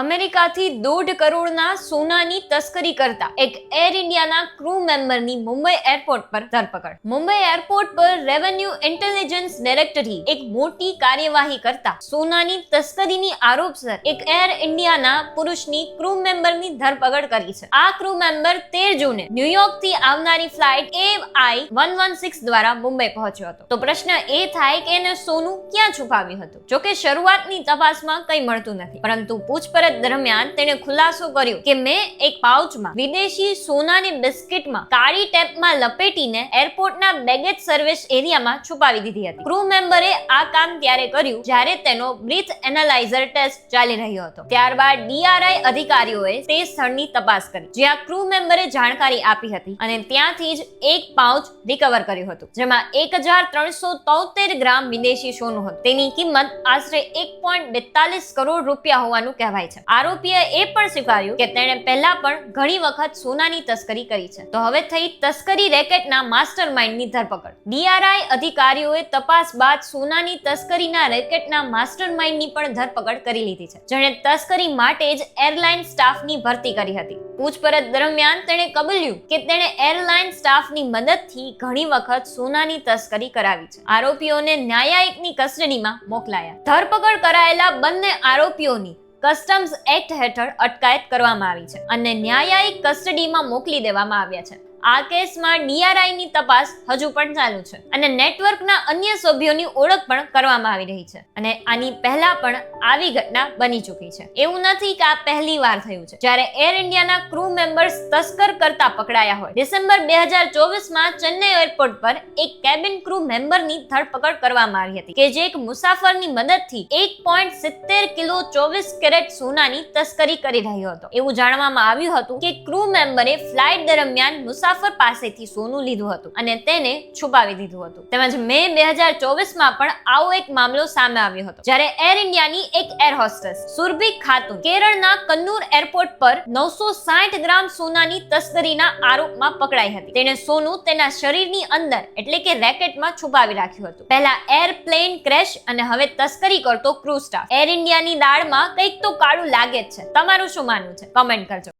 અમેરિકાથી દોઢ કરોડના સોનાની તસ્કરી કરતા એક એર ઇન્ડિયાના ક્રૂ મેમ્બરની મુંબઈ એરપોર્ટ પર ધરપકડ. મુંબઈ એરપોર્ટ પર રેવન્યુ ઇન્ટેલિજન્સ ડાયરેક્ટરી એક મોટી કાર્યવાહી કરતા સોનાની તસ્કરીની આરોપસર એક એર ઇન્ડિયાના પુરુષની ક્રૂ મેમ્બરની ધરપકડ કરી છે. આ ક્રૂ મેમ્બર તેર જૂને ન્યુયોર્કથી આવનારી flight A I one one six દ્વારા મુંબઈ પહોંચ્યો હતો. તો પ્રશ્ન એ થાય કે એને સોનું ક્યાં છુપાવ્યું હતું? જોકે શરૂઆતની તપાસમાં કંઈ મળતું નથી. પરંતુ પૂછપરછ દરમિયાન તેણે ખુલાસો કર્યો કે મેં એક પાઉચમાં વિદેશી સોનાની બિસ્કિટમાં કાળી ટેપમાં લપેટીને એરપોર્ટના બેગેજ સર્વિસ એરિયામાં છુપાવી દીધી હતી. ક્રૂ મેમ્બરે આ કામ ત્યારે કર્યું જ્યારે તેનો બ્રીથ એનાલાઇઝર ટેસ્ટ ચાલી રહ્યો હતો. ત્યારબાદ ડીઆરઆઈ અધિકારીઓએ તે સ્થળની તપાસ કરી, જ્યાં ક્રૂ મેમ્બરે જાણકારી આપી હતી અને ત્યાંથી જ એક પાઉચ રિકવર કર્યું હતું, જેમાં એક હજાર ત્રણસો તોતેર ગ્રામ વિદેશી સોનું હતું. તેની કિંમત આશરે એક પોઈન્ટ બેતાલીસ કરોડ રૂપિયા હોવાનું કહેવાય છે. આરોપીએ એ પણ સ્વીકાર્યું કે તેણે પહેલા પણ ઘણી વખત સોનાની તસ્કરી કરી છે. તો હવે થઈ તસ્કરી રેકેટના માસ્ટર માઇન્ડની ધરપકડ. ડીઆરઆઈ અધિકારીઓએ તપાસ બાદ સોનાની તસ્કરીના રેકેટના માસ્ટર માઇન્ડની પણ ધરપકડ કરી લીધી છે. જેણે તસ્કરી માટે જ એરલાઇન સ્ટાફની ભરતી કરી હતી. પૂછપરછ દરમિયાન તેણે કબૂલ્યું કે તેણે એરલાઇન સ્ટાફની મદદથી ઘણી વખત સોનાની તસ્કરી કરાવી છે. આરોપીઓને ન્યાયાયિકની કસ્ટડીમાં મોકલાયા. ધરપકડ કરાયેલા બંને આરોપીઓની કસ્ટમ્સ એક્ટ હેઠળ અટકાયત કરવામાં આવી છે અને ન્યાયાયિક કસ્ટડીમાં મોકલી દેવામાં આવ્યા છે. આ કેસમાં ડીઆરઆઈની તપાસ હજુ પણ ચાલુ છે અને નેટવર્કના અન્ય સભ્યોની ઓળખ પણ કરવામાં આવી રહી છે અને આની પહેલા પણ આવી ઘટના બની ચૂકી છે. એવું નથી કે આ પહેલી વાર થયું છે. જ્યારે એર ઇન્ડિયાના ક્રૂ મેમ્બર્સ તસ્કર કરતા પકડાયા હોય, ડિસેમ્બર બે હજાર ચોવીસમાં ચેન્નઈ એરપોર્ટ પર એક કેબિન ક્રૂ મેમ્બરની ધરપકડ કરવામાં આવી હતી કે જે એક મુસાફરની મદદથી એક પોઈન્ટ સિત્તેર કિલો ચોવીસ કેરેટ સોનાની તસ્કરી કરી રહ્યો હતો. એવું જાણવામાં આવ્યું હતું કે ક્રૂ મેમ્બરે ફ્લાઇટ દરમિયાન મુસાફર પાસેથી સોનું લીધું હતું અને તેને છુપાવી દીધું હતું. તેમજ મે બે હજાર ચોવીસમાં પણ આવો એક મામલો સામે આવ્યો હતો. જ્યારે એર ઇન્ડિયાની એક એર હોસ્ટેસ સુરભી ખાતુન કેરળના કન્નૂર એરપોર્ટ પર નવસો સાઠ ગ્રામ સોનાની તસ્કરીના આરોપમાં પકડાઈ હતી. તેણે સોનું તેના શરીરની અંદર, એટલે કે રેકેટમાં છુપાવી રાખ્યું હતું. પહેલા એરપ્લેન ક્રેશ અને હવે તસ્કરી કરતો ક્રૂ સ્ટાફ. એર ઇન્ડિયાની દાળમાં કંઈક તો કાળું લાગે જ છે. તમારું શું માનવું છે? કમેન્ટ કરજો.